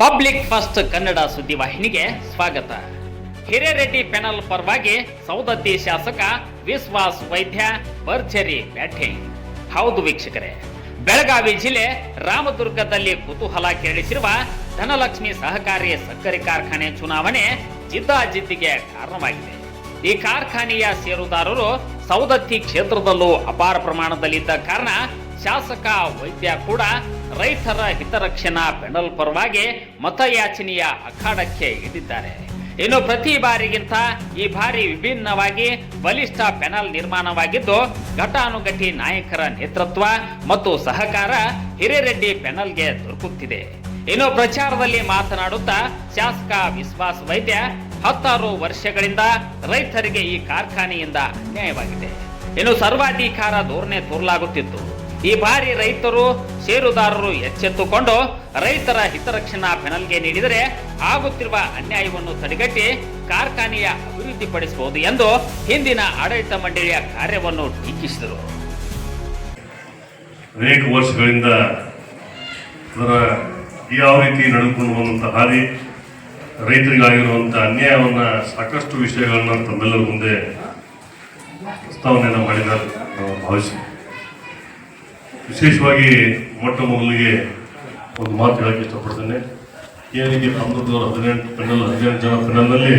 Public first Kannada ಸುದ್ದಿವಾಹಿನಿಗೆ ಸ್ವಾಗತ. ಹಿರೇರೆಡ್ಡಿ panel ಪರವಾಗಿ ಸೌದತ್ತಿ ಶಾಸಕ ವಿಶ್ವಾಸ್ ವೈದ್ಯ ಭರ್ಜರಿ ಬ್ಯಾಟಿಂಗ್ ಹೌದು ವೀಕ್ಷಕರೇ, ಬೆಳಗಾವಿ ಜಿಲ್ಲೆ ರಾಮದುರ್ಗದಲ್ಲಿ ಕುತೂಹಲ ಕೆರಳಿಸಿರುವ ಧನಲಕ್ಷ್ಮಿ ಸಹಕಾರಿ ಸಕ್ಕರೆ ಕಾರ್ಖಾನೆ ಚುನಾವಣೆ ಜಿದ್ದಾಜಿದ್ದಿಗೆ ಕಾರಣವಾಗಿದೆ. ಈ ಕಾರ್ಖಾನೆಯ ಷೇರುದಾರರು ಸೌದತ್ತಿ ಕ್ಷೇತ್ರದಲ್ಲೂ ಅಪಾರ ಪ್ರಮಾಣದಲ್ಲಿದ್ದ ಕಾರಣ ಶಾಸಕ ವೈದ್ಯ ಕೂಡ ರೈತರ ಹಿತರಕ್ಷಣಾ ಪೆನಲ್ ಪರವಾಗಿ ಮತಯಾಚನೆಯ ಅಖಾಡಕ್ಕೆ ಇಳಿದಿದ್ದಾರೆ ಇನ್ನು ಪ್ರತಿ ಬಾರಿಗಿಂತ ಈ ಬಾರಿ ವಿಭಿನ್ನವಾಗಿ ಬಲಿಷ್ಠ ಪ್ಯಾನಲ್ ನಿರ್ಮಾಣವಾಗಿದ್ದು, ಘಟಾನುಘಟಿ ನಾಯಕರ ನೇತೃತ್ವ ಮತ್ತು ಸಹಕಾರ ಹಿರೇರೆಡ್ಡಿ ಪ್ಯಾನಲ್ಗೆ ದೊರಕುತ್ತಿದೆ. ಇನ್ನು ಪ್ರಚಾರದಲ್ಲಿ ಮಾತನಾಡುತ್ತಾ ಶಾಸಕ ವಿಶ್ವಾಸ್ ವೈದ್ಯ, ಹತ್ತಾರು ವರ್ಷಗಳಿಂದ ರೈತರಿಗೆ ಈ ಕಾರ್ಖಾನೆಯಿಂದ ಅನ್ಯಾಯವಾಗಿದೆ. ಇನ್ನು ಸರ್ವಾಧಿಕಾರ ಧೋರಣೆ ತೋರಲಾಗುತ್ತಿತ್ತು ಈ ಬಾರಿ ರೈತರು ಷೇರುದಾರರು ಎಚ್ಚೆತ್ತುಕೊಂಡು ರೈತರ ಹಿತರಕ್ಷಣಾ ಬೆನಲ್ಗೆ ನೀಡಿದರೆ ಆಗುತ್ತಿರುವ ಅನ್ಯಾಯವನ್ನು ತಡೆಗಟ್ಟಿ ಕಾರ್ಖಾನೆಯ ಅಭಿವೃದ್ಧಿಪಡಿಸಬಹುದು ಎಂದು ಹಿಂದಿನ ಆಡಳಿತ ಮಂಡಳಿಯ ಕಾರ್ಯವನ್ನು ಟೀಕಿಸಿದರು. ಅನೇಕ ವರ್ಷಗಳಿಂದ ಯಾವ ರೀತಿ ನಡೆದುಕೊಂಡು ಬಂದಂಥ ಹಾದಿ ರೈತರಿಗಾಗಿರುವಂಥ ಅನ್ಯಾಯವನ್ನು ಸಾಕಷ್ಟು ವಿಷಯಗಳನ್ನ ತಮ್ಮೆಲ್ಲರ ಮುಂದೆ ಪ್ರಸ್ತಾವನೆಯನ್ನು ಮಾಡಿದ ನಾವು ಭಾವಿಸಿ ವಿಶೇಷವಾಗಿ ಮೊಟ್ಟ ಮೊದಲಿಗೆ ಒಂದು ಮಾತು ಹೇಳಕ್ಕೆ ಇಷ್ಟಪಡ್ತೇನೆ. ಏನಿಗೆ ಅಮೃತದವರು ಹದಿನೆಂಟು ಪೆನಲ್ ಹದಿನೆಂಟು ಜನ ಪೆನಲ್ನಲ್ಲಿ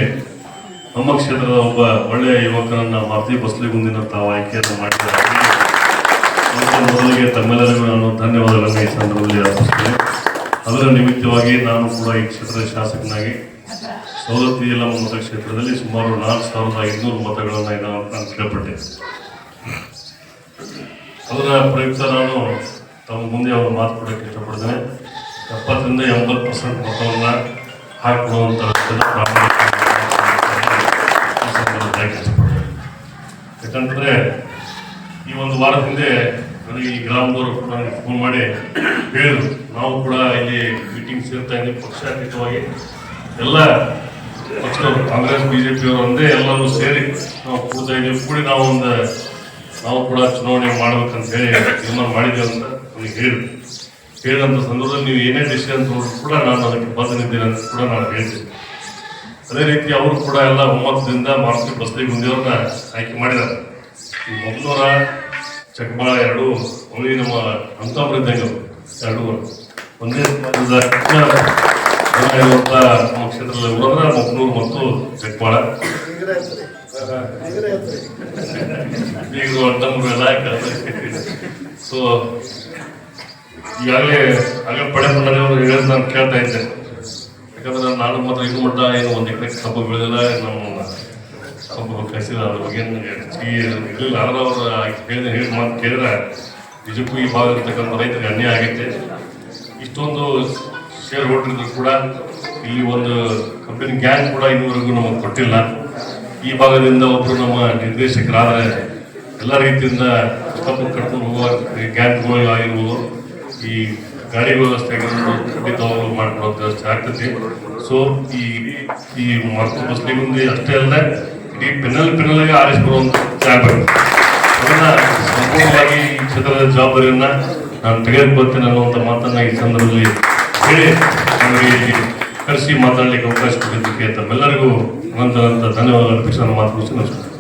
ನಮ್ಮ ಕ್ಷೇತ್ರದ ಒಬ್ಬ ಒಳ್ಳೆಯ ಯುವಕರನ್ನ ಮಾರುತಿ ಬಸ್ಲಿ ಮುಂದಿನ ತಾವು ಆಯ್ಕೆಯನ್ನು ಮಾಡಿದ್ದಾರೆ. ಮೊದಲಿಗೆ ತಮ್ಮೆಲ್ಲರಿಗೂ ನಾನು ಧನ್ಯವಾದಗಳನ್ನು ಈ ಸಂದರ್ಭದಲ್ಲಿ ಅರ್ಪಿಸ್ತೇನೆ. ಅದರ ನಿಮಿತ್ತವಾಗಿ ನಾನು ಕೂಡ ಈ ಕ್ಷೇತ್ರದ ಶಾಸಕನಾಗಿ ಸವದತ್ತಿ ಎಲ್ಲಮ್ಮ ಮತಕ್ಷೇತ್ರದಲ್ಲಿ ಸುಮಾರು ನಾಲ್ಕು ಸಾವಿರದ ಐದುನೂರು ಮತಗಳನ್ನು ನಾನು ಅದರ ಪ್ರಯುಕ್ತ ನಾನು ತಮ್ಮ ಮುಂದೆ ಅವರು ಮಾತು ಕೊಡೋಕ್ಕೆ ಇಷ್ಟಪಡ್ತೇನೆ. ಎಪ್ಪತ್ತರಿಂದ ಎಂಬತ್ತು ಪರ್ಸೆಂಟ್ ಮತವನ್ನು ಹಾಕಿಕೊಡುವಂಥ ಇಷ್ಟಪಡ್ತೇನೆ. ಈ ಒಂದು ವಾರದ ಹಿಂದೆ ನನಗೆ ಈ ಗ್ರಾಮದವರು ನನಗೆ ಫೋನ್ ಮಾಡಿ ಹೇಳಿದ್ರು. ನಾವು ಕೂಡ ಇಲ್ಲಿ ಮೀಟಿಂಗ್ ಸೇರ್ತಾ ಇದ್ದೀವಿ ಪಕ್ಷಾತೀತವಾಗಿ. ಎಲ್ಲ ಪಕ್ಷದವರು, ಕಾಂಗ್ರೆಸ್ ಬಿ ಜೆ ಪಿಯವರು ಒಂದೇ ಎಲ್ಲರೂ ಸೇರಿ ನಾವು ಕೂಡ್ತಾ ಇದ್ದೀವಿ. ಕೂಡಿ ನಾವು ಒಂದು ನಾವು ಕೂಡ ಚುನಾವಣೆ ಮಾಡ್ಬೇಕಂತ ಹೇಳಿ ತೀರ್ಮಾನ ಮಾಡಿದ್ದೇವೆ ಅಂತ ನನಗೆ ಹೇಳಿದ್ರು ಹೇಳಿದಂಥ ಸಂದರ್ಭದಲ್ಲಿ ನೀವು ಏನೇ ಡಿಸಿಷನ್ ತಗೊಂಡ್ರು ಕೂಡ ನಾನು ಅದಕ್ಕೆ ಬದಲಿದ್ದೀನಿ ಅಂತ ಕೂಡ ನಾನು ಹೇಳ್ತೀನಿ. ಅದೇ ರೀತಿ ಅವರು ಕೂಡ ಎಲ್ಲ ಒಮ್ಮತದಿಂದ ಮಾರುತಿ ಮುಂದೆ ಮುಂದೆಯವ್ರನ್ನ ಆಯ್ಕೆ ಮಾಡಿದ್ದಾರೆ. ಈ ಮೊದಲೂರ ಚಕ್ಬಾಳ ಎರಡು ಅವನಿಗೆ ನಮ್ಮ ಅವು. ಎರಡು. ಒಂದೇ ಕ್ಷೇತ್ರದಲ್ಲಿ ಹೋದ್ರೆ ಮೊಗ್ನೂರು ಮತ್ತು ಚಕ್ಮಾಳ ಈಗ ತಮ್ಮ ಸೊ ಈಗಾಗಲೇ ಆಗಲೇ ಪಡೆ ಮಂಡಳಿಯವರು ಹೇಳಿದ್ ನಾನು ಕೇಳ್ತಾ ಇದ್ದೆ. ಯಾಕಂದ್ರೆ ನಾನು ಮಾತ್ರ ಇದು ಮಟ್ಟ ಏನು ಒಂದು ಎಕರೆ ಕಬ್ಬು ಬೆಳೆದಿಲ್ಲ ನಮ್ಮ ಕಬ್ಬು ಕಸಿದ ಅದ್ರ ಬಗ್ಗೆ ಹೆಚ್ಚಿಗೆ ಇರಲಿಲ್ಲ ಅವರು ಹೇಳಿದ ಹೇಳಿ, ಮಾತು ಕೇಳಿದ್ರೆ ನಿಜಕ್ಕೂ ಈ ಭಾಗ ಇರ್ತಕ್ಕಂಥ ರೈತರಿಗೆ ಅನ್ಯಾಯ ಆಗೈತೆ. ಇಷ್ಟೊಂದು ಶೇರ್ ಹೋಲ್ಡರ್ ಕೂಡ, ಇಲ್ಲಿ ಒಂದು ಕಂಪನಿ ಗ್ಯಾಂಗ್ ಕೂಡ ಇನ್ನೂವರೆಗೂ ನಮಗೆ ಕೊಟ್ಟಿಲ್ಲ. ಈ ಭಾಗದಿಂದ ಒಬ್ಬರು ನಮ್ಮ ನಿರ್ದೇಶಕರಾದ ಎಲ್ಲ ರೀತಿಯಿಂದ ಕಬ್ಬು ಕಟ್ಕೊಂಡು ಹೋಗುವ ಗ್ಯಾಂಗ್ಗಳು ಆಗಿರ್ಬೋದು, ಈ ಗಾಡಿ ವ್ಯವಸ್ಥೆ ಆಗಿರ್ಬೋದು ಖಂಡಿತವಾಗ್ಲೂ ಮಾಡ್ಕೊಳ್ಳೋ ವ್ಯವಸ್ಥೆ ಆಗ್ತದೆ ಸೊ ಈ ಈ ಮರ್ತು ಬಸ್ಲಿ ಮುಂದೆ ಅಷ್ಟೇ ಅಲ್ಲದೆ, ಇಡೀ ಪೆನಲ್ ಪೆನಲ್ಗೆ ಬರುವಂತ ಅದನ್ನು ಸಂಪೂರ್ಣವಾಗಿ ಈ ಕ್ಷೇತ್ರದ ಜವಾಬ್ದಾರಿಯನ್ನು ನಾನು ತೆಗೆದುಕೊಳ್ತೇನೆ ಅನ್ನುವಂಥ ಮಾತನ್ನು ಈ ಸಂದರ್ಭದಲ್ಲಿ ಹೇಳಿ, ನಮಗೆ ಕರೆಸಿ ಮಾತಾಡಲಿಕ್ಕೆ ಅವಕಾಶ ಕೊಟ್ಟಿದ್ದಕ್ಕೆ ತಮ್ಮೆಲ್ಲರಿಗೂ ಅನಂತ ಅನಂತ ಧನ್ಯವಾದ ಅರ್ಪಿಸಿ ನನ್ನ ಮಾತು ನಮಸ್ಕಾರ.